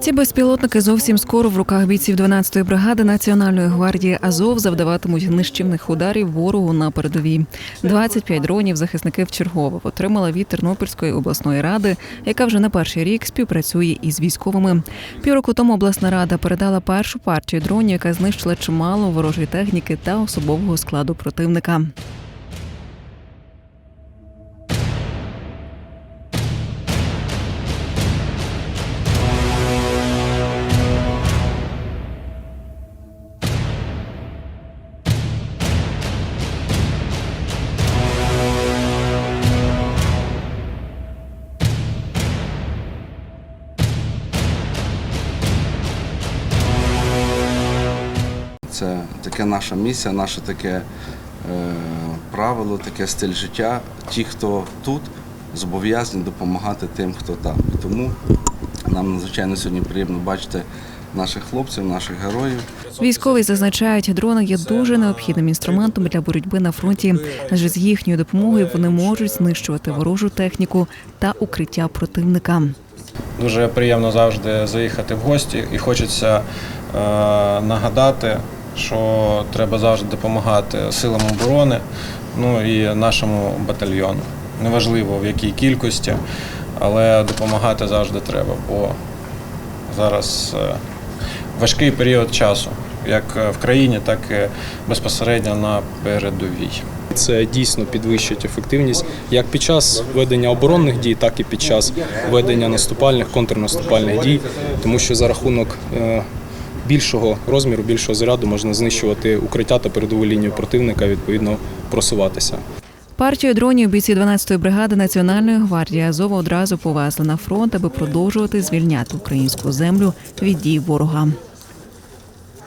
Ці безпілотники зовсім скоро в руках бійців 12-ї бригади Національної гвардії Азов завдаватимуть нищівних ударів ворогу на передовій. 25 дронів захисники вчергово отримали від Тернопільської обласної ради, яка вже не перший рік співпрацює із військовими. Півроку тому обласна рада передала першу партію дронів, яка знищила чимало ворожої техніки та особового складу противника. Це таке наша місія, наше таке е, правило, таке стиль життя. Ті, хто тут, зобов'язані допомагати тим, хто там. І тому нам надзвичайно сьогодні приємно бачити наших хлопців, наших героїв. Військові зазначають, дрони є дуже необхідним інструментом для боротьби на фронті, адже з їхньою допомогою вони можуть знищувати ворожу техніку та укриття противника. Дуже приємно завжди заїхати в гості і хочеться е, нагадати, що треба завжди допомагати силам оборони, ну і нашому батальйону. Неважливо в якій кількості, але допомагати завжди треба, бо зараз е, важкий період часу, як в країні, так і безпосередньо на передовій. Це дійсно підвищить ефективність як під час ведення оборонних дій, так і під час ведення наступальних, контрнаступальних дій, тому що за рахунок е, більшого розміру, більшого заряду можна знищувати укриття та передову лінію противника, відповідно просуватися. Партію дронів бійці 12-ї бригади Національної гвардії Азова одразу повезли на фронт, аби продовжувати звільняти українську землю від дій ворога.